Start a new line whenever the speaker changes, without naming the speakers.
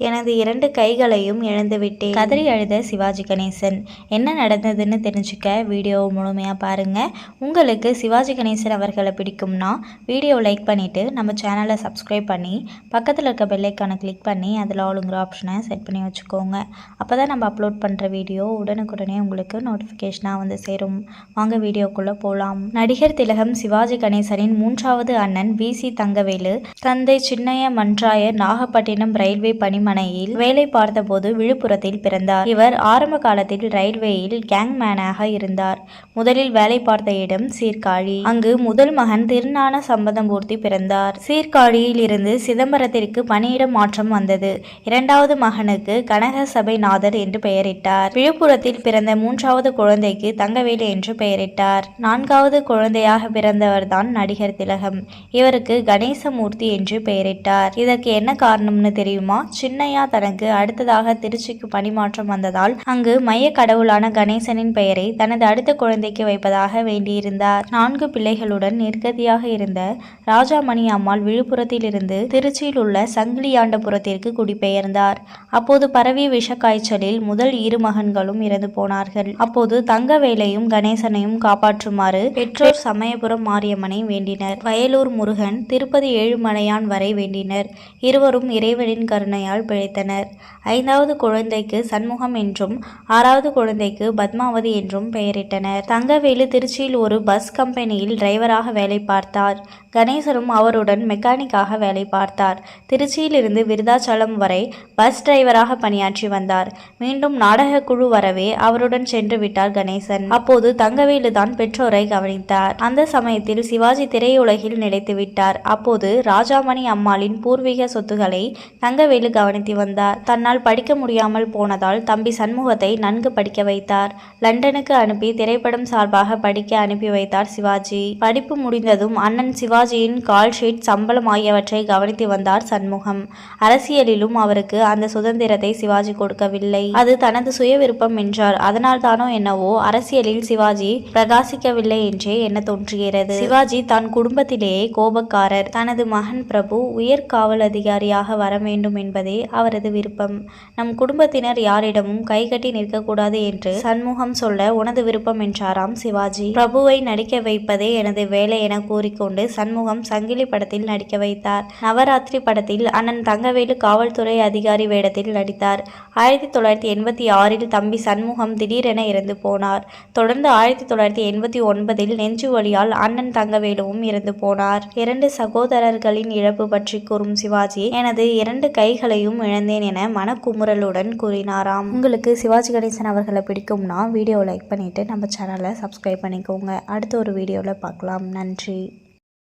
எனது இரண்டு கைகளையும் இழந்துவிட்டேன். கதறி அழுத சிவாஜி கணேசன் என்ன நடந்ததுன்னு தெரிஞ்சுக்க வீடியோவை முழுமையாக பாருங்கள் உங்களுக்கு சிவாஜி கணேசன் அவர்களை பிடிக்கும்னா வீடியோ லைக் பண்ணிவிட்டு நம்ம சேனலை சப்ஸ்கிரைப் பண்ணி பக்கத்தில் இருக்க பெல்லைக்கானை கிளிக் பண்ணி அதில் ஆளுங்கிற ஆப்ஷனை செட் பண்ணி வச்சுக்கோங்க. அப்போ தான் நம்ம அப்லோட் பண்ணுற வீடியோ உடனுக்குடனே உங்களுக்கு நோட்டிஃபிகேஷனாக வந்து சேரும். வாங்க வீடியோக்குள்ளே போகலாம் நடிகர் திலகம் சிவாஜி கணேசனின் மூன்றாவது அண்ணன் வி சி தங்கவேலு தந்தை சின்னைய மன்றாய நாகப்பட்டினம் ரயில்வே பணி அரண்மனையில் வேலை பார்த்தபோது விழுப்புரத்தில் பிறந்தார். இவர் ஆரம்ப காலத்தில் ரயில்வேயில் கேங்மேனாக இருந்தார். முதலில் வேலை பார்த்த இடம் சீர்காழி. அங்கு முதல் மகன் திருஞான சம்பந்தமூர்த்தி பிறந்தார். சீர்காழியில் இருந்து சிதம்பரத்திற்கு பணியிட மாற்றம் வந்தது. இரண்டாவது மகனுக்கு கனக சபைநாதர் என்று பெயரிட்டார். விழுப்புரத்தில் பிறந்த மூன்றாவது குழந்தைக்கு தங்கவேலு என்று பெயரிட்டார். நான்காவது குழந்தையாக பிறந்தவர்தான் நடிகர் திலகம். இவருக்கு கணேசமூர்த்தி என்று பெயரிட்டார். இதற்கு என்ன காரணம்னு தெரியுமா? சின்னையா தனக்கு அடுத்ததாக திருச்சிக்கு பணிமாற்றம் வந்ததால் அங்கு மைய கடவுளான கணேசனின் பெயரை தனது அடுத்த குழந்தைக்கு வைப்பதாக வேண்டியிருந்தார். நான்கு பிள்ளைகளுடன் நிர்கதியாக இருந்த ராஜாமணி அம்மாள் விழுப்புரத்தில் இருந்து திருச்சியில் உள்ள சங்கிலியாண்டபுரத்திற்கு குடிபெயர்ந்தார். அப்போது பரவிய விஷ காய்ச்சலில் முதல் இரு மகன்களும் இறந்து போனார்கள். அப்போது தங்கவேலையும் கணேசனையும் காப்பாற்றுமாறு பெற்றோர் சமயபுரம் மாரியம்மனை வேண்டினர். வயலூர் முருகன் திருப்பதி ஏழுமலையான் வரை வேண்டினர். இருவரும் இறைவனின் கருணையால் பிழைத்தனர். ஐந்தாவது குழந்தைக்கு சண்முகம் என்றும் ஆறாவது குழந்தைக்கு பத்மாவதி என்றும் பெயரிட்டனர். தங்கவேலு திருச்சியில் ஒரு பஸ் கம்பெனியில் டிரைவராக வேலை பார்த்தார். கணேசனும் அவருடன் மெக்கானிக்காக வேலை பார்த்தார். திருச்சியிலிருந்து விருதாச்சலம் வரை பஸ் டிரைவராக பணியாற்றி வந்தார். மீண்டும் நாடக குழு வரவே அவருடன் சென்று விட்டார் கணேசன். அப்போது தங்கவேலு தான் பெற்றோரை கவனித்தார். அந்த சமயத்தில் சிவாஜி திரையுலகில் நிலைத்து விட்டார். அப்போது ராஜாமணி அம்மாளின் பூர்வீக சொத்துக்களை தங்கவேலு கவனித்து வந்தார். தன்னால் படிக்க முடியாமல் போனதால் தம்பி சண்முகத்தை நன்கு படிக்க வைத்தார். லண்டனுக்கு அனுப்பி திரைப்படம் சார்பாக படிக்க அனுப்பி வைத்தார் சிவாஜி. படிப்பு முடிந்ததும் அண்ணன் சிவாஜியின் கால் ஷீட் சம்பளம் ஆகியவற்றை கவனித்து வந்தார் சண்முகம். அரசியலிலும் அவருக்கு அந்த சுதந்திரத்தை சிவாஜி கொடுக்கவில்லை. அது தனது சுய விருப்பம் என்றார். அதனால் தானோ என்னவோ அரசியலில் சிவாஜி பிரகாசிக்கவில்லை என்றே என்ன தோன்றுகிறது. சிவாஜி தன் குடும்பத்திலேயே கோபக்காரர். தனது மகன் பிரபு உயர் காவல் அதிகாரியாக வர வேண்டும் என்பதே அவரது விருப்பம். நம் குடும்பத்தினர் யாரிடமும் கைகட்டி நிற்கக்கூடாது என்று சண்முகம் சொல்ல உனது விருப்பம் என்றாராம் சிவாஜி. பிரபுவை நடிக்க வைப்பதே எனது வேலை என கூறிக்கொண்டு சண்முகம் சங்கிலி படத்தில் நடிக்க வைத்தார். நவராத்திரி படத்தில் அண்ணன் தங்கவேலு காவல்துறை அதிகாரி வேடத்தில் நடித்தார். ஆயிரத்தி தொள்ளாயிரத்தி எண்பத்தி ஆறில் தம்பி சண்முகம் திடீரென இறந்து போனார். தொடர்ந்து ஆயிரத்தி தொள்ளாயிரத்தி எண்பத்தி ஒன்பதில் நெஞ்சு வழியால் அண்ணன் தங்கவேலுவும் இறந்து போனார். இரண்டு சகோதரர்களின் இழப்பு பற்றி கூறும் சிவாஜி எனது இரண்டு கைகளையும் இழந்தேன் என மனக்குமுறலுடன் கூறினாராம். உங்களுக்கு சிவாஜி கணேசன் அவர்களை பிடிக்கும்னா வீடியோ லைக் பண்ணிவிட்டு நம்ம சேனலை சப்ஸ்கிரைப் பண்ணிக்கோங்க. அடுத்த ஒரு வீடியோவில் பார்க்கலாம். நன்றி.